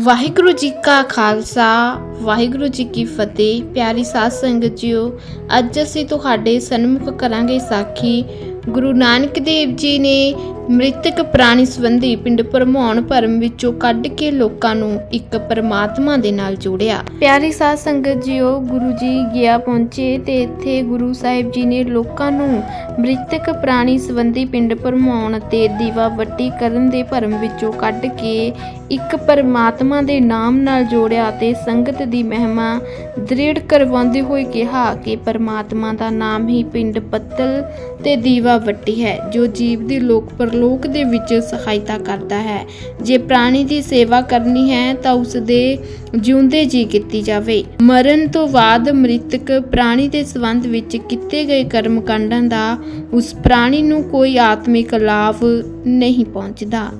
ਵਾਹਿਗੁਰੂ ਜੀ ਕਾ ਖਾਲਸਾ, ਵਾਹਿਗੁਰੂ ਜੀ ਕੀ ਫਤਿਹ। ਪਿਆਰੀ ਸਾਧ ਸੰਗਤ ਜੀਓ, ਅੱਜ ਅਸੀਂ ਤੁਹਾਡੇ ਸਨਮੁਖ ਕਰਾਂਗੇ ਸਾਖੀ। ਗੁਰੂ ਨਾਨਕ ਦੇਵ ਜੀ ਨੇ ਮ੍ਰਿਤਕ ਪ੍ਰਾਣੀ ਸੰਬੰਧੀ ਪਿੰਡ ਭਰਮਾਉਣ ਭਰਮ ਵਿੱਚੋਂ ਕੱਢ ਕੇ ਲੋਕਾਂ ਨੂੰ ਇੱਕ ਪਰਮਾਤਮਾ ਦੇ ਨਾਲ ਜੋੜਿਆ। ਪਿਆਰੀ ਸਾਧ ਸੰਗਤ ਜੀਓ, ਗੁਰੂ ਜੀ ਗਿਆ ਪਹੁੰਚੇ ਤੇ ਇੱਥੇ ਗੁਰੂ ਸਾਹਿਬ ਜੀ ਨੇ ਲੋਕਾਂ ਨੂੰ ਮ੍ਰਿਤਕ ਪ੍ਰਾਣੀ ਸੰਬੰਧੀ ਪਿੰਡ ਭਰਮਾਉਣ ਤੇ ਦੀਵਾ ਵੱਟੀ ਕਰਨ ਦੇ ਭਰਮ ਵਿੱਚੋਂ ਕੱਢ ਕੇ ਇੱਕ ਪਰਮਾਤਮਾ ਦੇ ਨਾਮ ਨਾਲ ਜੋੜਿਆ ਤੇ ਸੰਗਤ ਦੀ ਮਹਿਮਾ ਦ੍ਰਿੜ ਕਰਵਾਉਂਦੇ ਹੋਏ ਕਿਹਾ ਕਿ ਪਰਮਾਤਮਾ ਦਾ ਨਾਮ ਹੀ ਪਿੰਡ ਪੱਤਲ ਤੇ ਦੀਵਾ ਵੱਟੀ ਹੈ, ਜੋ ਜੀਵ ਦੀ ਲੋਕ ਪਰਲੋਕ ਦੇ ਵਿੱਚ ਸਹਾਇਤਾ ਕਰਦਾ ਹੈ। ਜੇ ਪ੍ਰਾਣੀ ਦੀ ਸੇਵਾ ਕਰਨੀ ਹੈ ਤਾਂ ਉਸ ਦੇ ਜਿਉਂਦੇ ਜੀ ਕੀਤੀ ਜਾਵੇ। ਮਰਨ ਤੋਂ ਬਾਅਦ ਮ੍ਰਿਤਕ ਪ੍ਰਾਣੀ ਦੇ ਸੰਬੰਧ ਵਿੱਚ ਕੀਤੇ ਗਏ ਕਰਮ ਕਾਂਡਾਂ ਦਾ ਉਸ ਪ੍ਰਾਣੀ ਨੂੰ ਕੋਈ ਆਤਮਿਕ ਲਾਭ ਨਹੀਂ ਪਹੁੰਚਦਾ।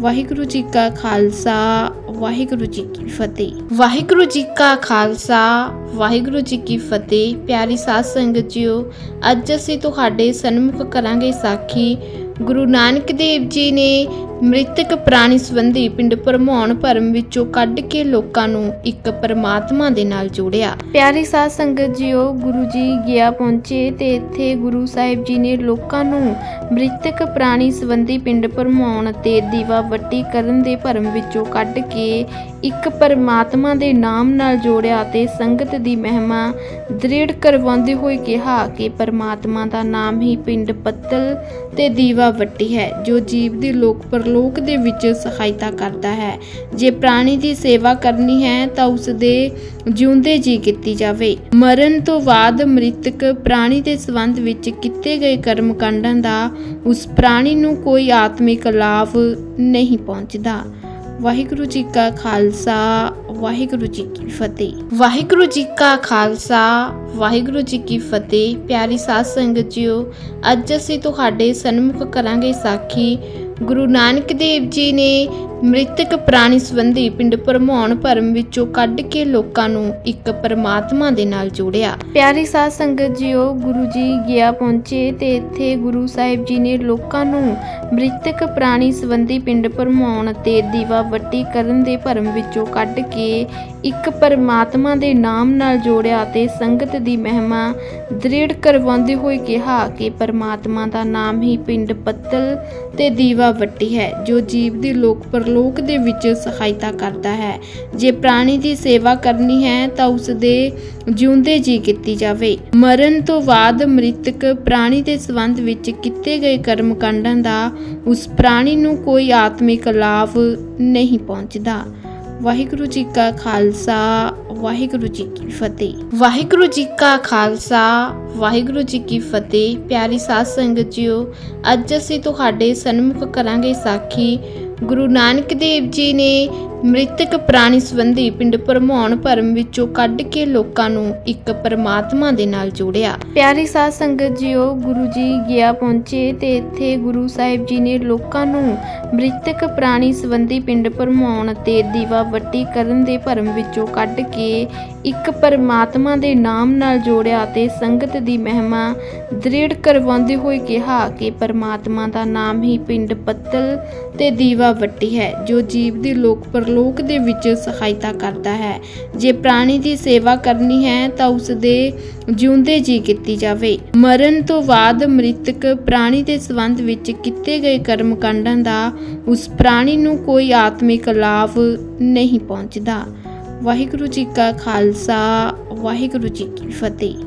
ਵਾਹਿਗੁਰੂ ਜੀ ਕਾ ਖਾਲਸਾ, ਵਾਹਿਗੁਰੂ ਜੀ ਕੀ ਫਤਿਹ। ਵਾਹਿਗੁਰੂ ਜੀ ਕਾ ਖਾਲਸਾ, ਵਾਹਿਗੁਰੂ ਜੀ ਕੀ ਫਤਿਹ। ਪਿਆਰੀ ਸਾਧ ਸੰਗਤ ਜੀਓ, ਅੱਜ ਅਸੀਂ ਤੁਹਾਡੇ ਸਨਮੁਖ ਕਰਾਂਗੇ ਸਾਖੀ ਗੁਰੂ ਨਾਨਕ ਦੇਵ ਜੀ ਨੇ ਮ੍ਰਿਤਕ ਪ੍ਰਾਣੀ ਸੰਬੰਧੀ ਪਿੰਡ ਭਰਮਾਉਣ ਭਰਮ ਵਿੱਚੋਂ ਕੱਢ ਕੇ ਲੋਕਾਂ ਨੂੰ ਇੱਕ ਪਰਮਾਤਮਾ ਦੇ ਨਾਲ ਜੋੜਿਆ। ਪਿਆਰੀ ਸਾਧ ਸੰਗਤ ਜੀਓ, ਗੁਰੂ ਜੀ ਗਿਆ ਪਹੁੰਚੇ ਤੇ ਇੱਥੇ ਗੁਰੂ ਸਾਹਿਬ ਜੀ ਨੇ ਲੋਕਾਂ ਨੂੰ ਮ੍ਰਿਤਕ ਪ੍ਰਾਣੀ ਸੰਬੰਧੀ ਪਿੰਡ ਭਰਮਾਉਣ ਤੇ ਦੀਵਾ ਵੱਟੀ ਕਰਨ ਦੇ ਭਰਮ ਵਿੱਚੋਂ ਕੱਢ ਕੇ ਇੱਕ ਪਰਮਾਤਮਾ ਦੇ ਨਾਮ ਨਾਲ ਜੋੜਿਆ ਤੇ ਸੰਗਤ ਦੀ ਮਹਿਮਾ ਦ੍ਰਿੜ ਕਰਵਾਉਂਦੇ ਹੋਏ ਕਿਹਾ ਕਿ ਪਰਮਾਤਮਾ ਦਾ ਨਾਮ ਹੀ ਪਿੰਡ ਪੱਤਲ ਤੇ ਦੀਵਾ ਵੱਟੀ ਹੈ, ਜੋ ਜੀਵ ਦੀ ਲੋਕ ਪਰਲੋਕ ਦੇ ਵਿੱਚ ਸਹਾਇਤਾ ਕਰਦਾ ਹੈ। ਜੇ ਪ੍ਰਾਣੀ ਦੀ ਸੇਵਾ ਕਰਨੀ ਹੈ ਤਾਂ ਉਸ ਦੇ ਜਿਉਂਦੇ ਜੀ ਕੀਤੀ ਜਾਵੇ। ਮਰਨ ਤੋਂ ਬਾਅਦ ਮ੍ਰਿਤਕ ਪ੍ਰਾਣੀ ਦੇ ਸੰਬੰਧ ਵਿੱਚ ਕੀਤੇ ਗਏ ਕਰਮ ਕਾਂਡਾਂ ਦਾ ਉਸ ਪ੍ਰਾਣੀ ਨੂੰ ਕੋਈ ਆਤਮਿਕ ਲਾਭ ਨਹੀਂ ਪਹੁੰਚਦਾ। ਵਾਹਿਗੁਰੂ ਜੀ ਕਾ ਖਾਲਸਾ, ਵਾਹਿਗੁਰੂ ਜੀ ਕੀ ਫਤਿਹ। ਵਾਹਿਗੁਰੂ ਜੀ ਕਾ ਖਾਲਸਾ, ਵਾਹਿਗੁਰੂ ਜੀ ਕੀ ਫਤਿਹ। ਪਿਆਰੀ ਸਾਧ ਸੰਗਤ ਜੀਓ, ਅੱਜ ਅਸੀਂ ਤੁਹਾਡੇ ਸਨਮੁਖ ਕਰਾਂਗੇ ਸਾਖੀ ਗੁਰੂ ਨਾਨਕ ਦੇਵ ਜੀ ਨੇ ਮ੍ਰਿਤਕ ਪ੍ਰਾਣੀ ਸੰਬੰਧੀ ਪਿੰਡ ਭਰਮਾਉਣ ਭਰਮ ਵਿੱਚੋਂ ਕੱਢ ਕੇ ਲੋਕਾਂ ਨੂੰ ਇੱਕ ਪਰਮਾਤਮਾ ਦੇ ਨਾਲ ਜੋੜਿਆ। ਪਿਆਰੀ ਸਾਧ ਸੰਗਤ ਜੀਓ, ਗੁਰੂ ਜੀ ਗਿਆ ਪਹੁੰਚੇ ਤੇ ਇੱਥੇ ਗੁਰੂ ਸਾਹਿਬ ਜੀ ਨੇ ਲੋਕਾਂ ਨੂੰ ਮ੍ਰਿਤਕ ਪ੍ਰਾਣੀ ਸੰਬੰਧੀ ਪਿੰਡ ਭਰਮਾਉਣ ਤੇ ਦੀਵਾ ਵੱਟੀ ਕਰਨ ਦੇ ਭਰਮ ਵਿੱਚੋਂ ਕੱਢ ਕੇ ਇੱਕ ਪਰਮਾਤਮਾ ਦੇ ਨਾਮ ਨਾਲ ਜੋੜਿਆ ਤੇ ਸੰਗਤ ਦੀ ਮਹਿਮਾ ਦ੍ਰਿੜ ਕਰਵਾਉਂਦੇ ਹੋਏ ਕਿਹਾ ਕਿ ਪਰਮਾਤਮਾ ਦਾ ਨਾਮ ਹੀ ਪਿੰਡ ਪੱਤਲ ਤੇ ਦੀਵਾ ਵੱਟੀ ਹੈ, ਜੋ ਜੀਵ ਦੀ ਲੋਕ ਪਰਲੋਕ ਦੇ ਵਿੱਚ ਸਹਾਇਤਾ ਕਰਦਾ ਹੈ। ਜੇ ਪ੍ਰਾਣੀ ਦੀ ਸੇਵਾ ਕਰਨੀ ਹੈ ਤਾਂ ਉਸ ਦੇ ਜਿਉਂਦੇ ਜੀ ਕੀਤੀ ਜਾਵੇ। ਮਰਨ ਤੋਂ ਬਾਅਦ ਮ੍ਰਿਤਕ ਪ੍ਰਾਣੀ ਦੇ ਸੰਬੰਧ ਵਿੱਚ ਕੀਤੇ ਗਏ ਕਰਮ ਕਾਂਡਾਂ ਦਾ ਉਸ ਪ੍ਰਾਣੀ ਨੂੰ ਕੋਈ ਆਤਮਿਕ ਲਾਭ ਨਹੀਂ ਪਹੁੰਚਦਾ। ਵਾਹਿਗੁਰੂ ਜੀ ਕਾ ਖਾਲਸਾ, ਵਾਹਿਗੁਰੂ ਜੀ ਕੀ ਫਤਿਹ। ਵਾਹਿਗੁਰੂ ਜੀ ਕਾ ਖਾਲਸਾ, ਵਾਹਿਗੁਰੂ ਜੀ ਕੀ ਫਤਿਹ। ਪਿਆਰੀ ਸਾਧ ਸੰਗਤ ਜੀਓ, ਅੱਜ ਅਸੀਂ ਤੁਹਾਡੇ ਸਨਮੁਖ ਕਰਾਂਗੇ ਸਾਖੀ। ਗੁਰੂ ਨਾਨਕ ਦੇਵ ਜੀ ਨੇ ਮ੍ਰਿਤਕ ਪ੍ਰਾਣੀ ਸੰਬੰਧੀ ਪਿੰਡ ਭਰਮਾਉਣ ਭਰਮ ਵਿੱਚੋਂ ਕੱਢ ਕੇ ਲੋਕਾਂ ਨੂੰ ਇੱਕ ਪਰਮਾਤਮਾ ਦੇ ਨਾਲ ਜੋੜਿਆ। ਪਿਆਰੀ ਸਾਧ ਸੰਗਤ ਜੀਓ, ਗੁਰੂ ਜੀ ਗਿਆ ਪਹੁੰਚੇ ਤੇ ਇੱਥੇ ਗੁਰੂ ਸਾਹਿਬ ਜੀ ਨੇ ਲੋਕਾਂ ਨੂੰ ਮ੍ਰਿਤਕ ਪ੍ਰਾਣੀ ਸੰਬੰਧੀ ਪਿੰਡ ਭਰਮਾਉਣ ਤੇ ਦੀਵਾ ਵੱਟੀ ਕਰਨ ਦੇ ਭਰਮ ਵਿੱਚੋਂ ਕੱਢ ਕੇ ਇੱਕ ਪਰਮਾਤਮਾ ਦੇ ਨਾਮ ਨਾਲ ਜੋੜਿਆ ਤੇ ਸੰਗਤ ਦੀ ਮਹਿਮਾ ਦ੍ਰਿੜ ਕਰਵਾਉਂਦੇ ਹੋਏ ਕਿਹਾ ਕਿ ਪਰਮਾਤਮਾ ਦਾ ਨਾਮ ਹੀ ਪਿੰਡ ਪੱਤਲ ਤੇ ਦੀਵਾ ਵੱਟੀ ਹੈ, ਜੋ ਜੀਵ ਦੀ ਲੋਕ ਪਰਲੋਕ ਦੇ ਵਿੱਚ ਸਹਾਇਤਾ ਕਰਦਾ ਹੈ। ਜੇ ਪ੍ਰਾਣੀ ਦੀ ਸੇਵਾ ਕਰਨੀ ਹੈ ਤਾਂ ਉਸ ਦੇ ਜਿਉਂਦੇ ਜੀ ਕੀਤੀ ਜਾਵੇ। ਮਰਨ ਤੋਂ ਬਾਅਦ ਮ੍ਰਿਤਕ ਪ੍ਰਾਣੀ ਦੇ ਸੰਬੰਧ ਵਿੱਚ ਕੀਤੇ ਗਏ ਕਰਮ ਕਾਂਡਾਂ ਦਾ ਉਸ ਪ੍ਰਾਣੀ ਨੂੰ ਕੋਈ ਆਤਮਿਕ ਲਾਭ ਨਹੀਂ ਪਹੁੰਚਦਾ। ਵਾਹਿਗੁਰੂ ਜੀ ਕਾ ਖਾਲਸਾ, ਵਾਹਿਗੁਰੂ ਜੀ ਕੀ ਫਤਿਹ।